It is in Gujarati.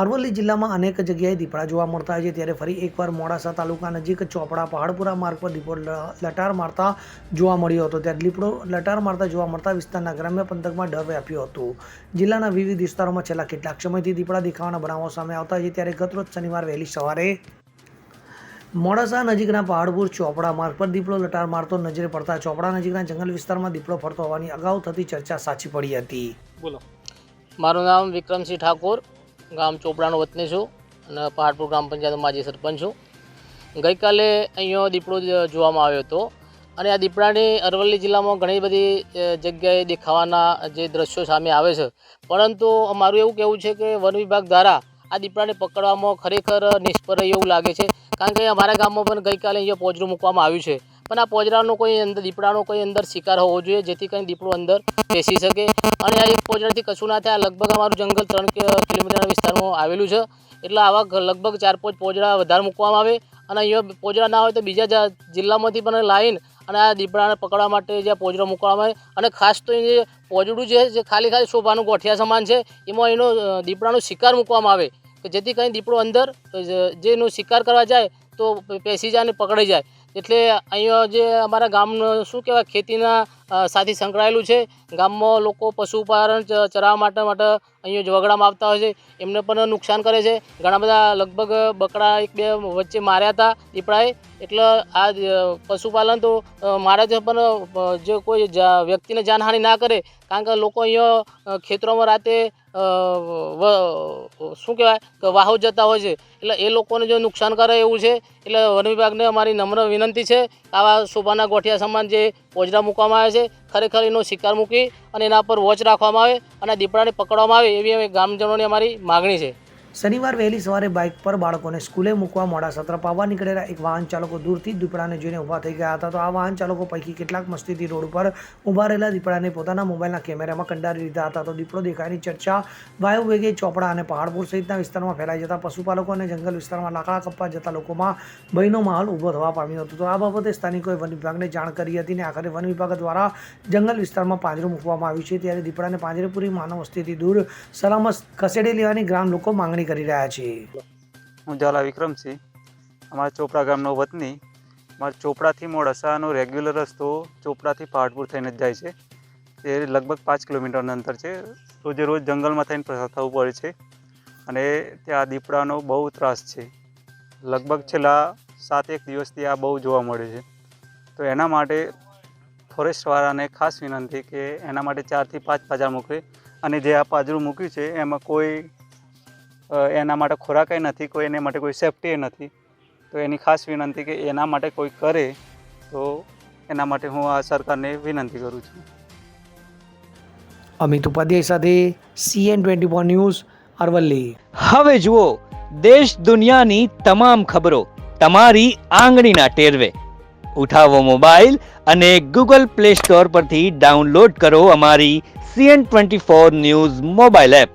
અરવલ્લી જિલ્લામાં અનેક જગ્યાએ દીપડા જોવા મળતા હોય છે. ત્યારે ફરી એકવાર મોડાસા તાલુકા નજીક ચોપડા પહાડપુરા માર્ગ પર દીપડો લટાર મારતા જોવા મળ્યો હતો. ત્યારે દીપડો લટાર મારતા જોવા મળતા વિસ્તારના ગ્રામ્ય પંથકમાં ડર વ્યાપ્યો હતો. જિલ્લાના વિવિધ વિસ્તારોમાં છેલ્લા કેટલાક સમયથી દીપડા દેખાવાના બનાવો સામે આવતા હોય છે. ત્યારે ગતરોજ શનિવાર વહેલી સવારે મોડાસા નજીકના પહાડપુર ચોપડા માર્ગ પર દીપડો લટાર મારતો નજરે પડતા ચોપડા નજીકના જંગલ વિસ્તારમાં દીપડો ફરતો હોવાની અગાઉ થતી ચર્ચા સાચી પડી હતી. બોલો. મારું નામ વિક્રમસિંહ ઠાકોર. ગામ ચોપડાનો વતની છું અને પહાડપુર ગ્રામ પંચાયતનો માજી સરપંચ છું. ગઈકાલે અહીંયા દીપડો જોવામાં આવ્યો હતો અને આ દીપડાની અરવલ્લી જિલ્લામાં ઘણી બધી જગ્યાએ દેખાવાના જે દ્રશ્યો સામે આવે છે. પરંતુ અમારું એવું કહેવું છે કે વન વિભાગ દ્વારા આ દીપડાને પકડવામાં ખરેખર નિષ્ફળ એવું લાગે છે. કારણ કે અમારા ગામમાં પણ ગઈકાલે અહીંયા પોજરું મૂકવામાં આવ્યું છે. પણ આ પોજરાનો કોઈ અંદર દીપડાનો કોઈ અંદર શિકાર હોવો જોઈએ જેથી કરીને દીપડો અંદર બેસી શકે. અને આ એક પોજરાથી કશું ના થાય લગભગ અમારું જંગલ ત્રણ કિલોમીટરના વિસ્તારમાં આવેલું છે. એટલે આવા લગભગ ચાર પાંચ પોજરા વધારે મૂકવામાં આવે. અને અહીંયા પોજરા ના હોય તો બીજા જિલ્લામાંથી પણ લાવીને અને આ દીપડાને પકડવા માટે જે પોજરો મૂકવામાં આવે. અને ખાસ તો એ જે પોજડું છે જે ખાલી ખાલી શોભાનું ગોઠિયા સમાન છે એમાં એનો દીપડાનો શિકાર મૂકવામાં આવે. કે જેથી કરીને દીપડો અંદર અ, જે- જે એનો શિકાર કરવા જાય તો પેસી જાય અને પકડાઈ જાય. એટલે અહીંયા જે અમારા ગામનું શું કહેવાય, ખેતીના સાથે સંકળાયેલું છે. ગામમાં લોકો પશુપાલન ચરાવવા માટે માટે અહીંયા વગડામાં આવતા હોય છે. એમને પણ નુકસાન કરે છે. ઘણા બધા લગભગ બકરા એક બે વચ્ચે માર્યા હતા દીપડાએ એટલે આ પશુપાલન તો મારે પણ જે કોઈ વ્યક્તિને જાનહાનિ ના કરે. કારણ કે લોકો અહીંયા ખેતરોમાં રાતે શું કહેવાય? કે વાહો જતા હોય છે. એટલે એ લોકોને જો નુકસાન કરે એવું છે, એટલે વન વિભાગને અમારી નમ્ર વિનંતી છે આવા શોભાના ગોઠિયા સમાન જે પોજરા મૂકવામાં આવે છે, ખરેખર એનો શિકાર મૂકી અને એના પર વોચ રાખવામાં આવે અને દીપડાને પકડવામાં આવે એવી અમે ગામજનોની અમારી માગણી છે. શનિવાર વહેલી સવારે બાઇક પર બાળકોને સ્કૂલે મૂકવા મોડા સત્ર પાવવા નીકળેલા એક વાહન ચાલકો દૂરથી દીપડાને જોઈને ઊભા થઈ ગયા હતા. તો આ વાહન ચાલકો પૈકી કેટલાક મસ્તીથી રોડ ઉપર ઊભા રહેલા દીપડાને પોતાના મોબાઈલના કેમેરામાં કંડારી લીધા હતા. તો દીપડો દેખાયની ચર્ચા વાયુ વેગે, ચોપડા અને પહાડપુર સહિતના વિસ્તારમાં ફેલાઈ જતા પશુપાલકો અને જંગલ વિસ્તારમાં લાકડા કપવા જતા લોકોમાં ભયનો માહોલ ઊભો થવા પામ્યો હતો. તો આ બાબતે સ્થાનિકોએ વન વિભાગને જાણ કરી હતી અને આખરે વન વિભાગ દ્વારા જંગલ વિસ્તારમાં પાંજરું મૂકવામાં આવ્યું છે. ત્યારે દીપડાને પાંજરે પૂરી માનવ વસ્તીથી દૂર સલામત ખસેડી લેવાની ગ્રામ લોકો માંગણી કરી રહ્યા છે. હું ઝાલા વિક્રમસિંહ અમારા ચોપડા ગામનો વતની. મારા ચોપડાથી મોડાસાનો રેગ્યુલર રસ્તો ચોપડાથી પહાડપુર થઈને જ જાય છે. તે લગભગ પાંચ કિલોમીટરનું અંતર છે. રોજે રોજ જંગલમાં થઈને પસાર થવું પડે છે. અને ત્યાં દીપડાનો બહુ ત્રાસ છે. લગભગ છેલ્લા સાત એક દિવસથી આ બહુ જોવા મળે છે. તો એના માટે ફોરેસ્ટવાળાને ખાસ વિનંતી કે એના માટે ચારથી પાંચ પાજા મૂકે અને જે આ પાજરું મૂક્યું છે, એમાં કોઈ એના માટે ખોરાકય નથી કોઈ એને માટે કોઈ સેફટી નથી. તો એની ખાસ વિનંતી કે એના માટે કોઈ કરે તો એના માટે હું આ સરકારને વિનંતી કરું છું. અમિત ઉપાધ્યાય સાથે CN twenty four news Aravalli. હવે જુઓ દેશ દુનિયાની તમામ ખબરો તમારી આંગળીના ટેરવે. ઉઠાવો મોબાઈલ અને ગૂગલ પ્લે સ્ટોર પરથી ડાઉનલોડ કરો અમારી CN twenty four news mobile app.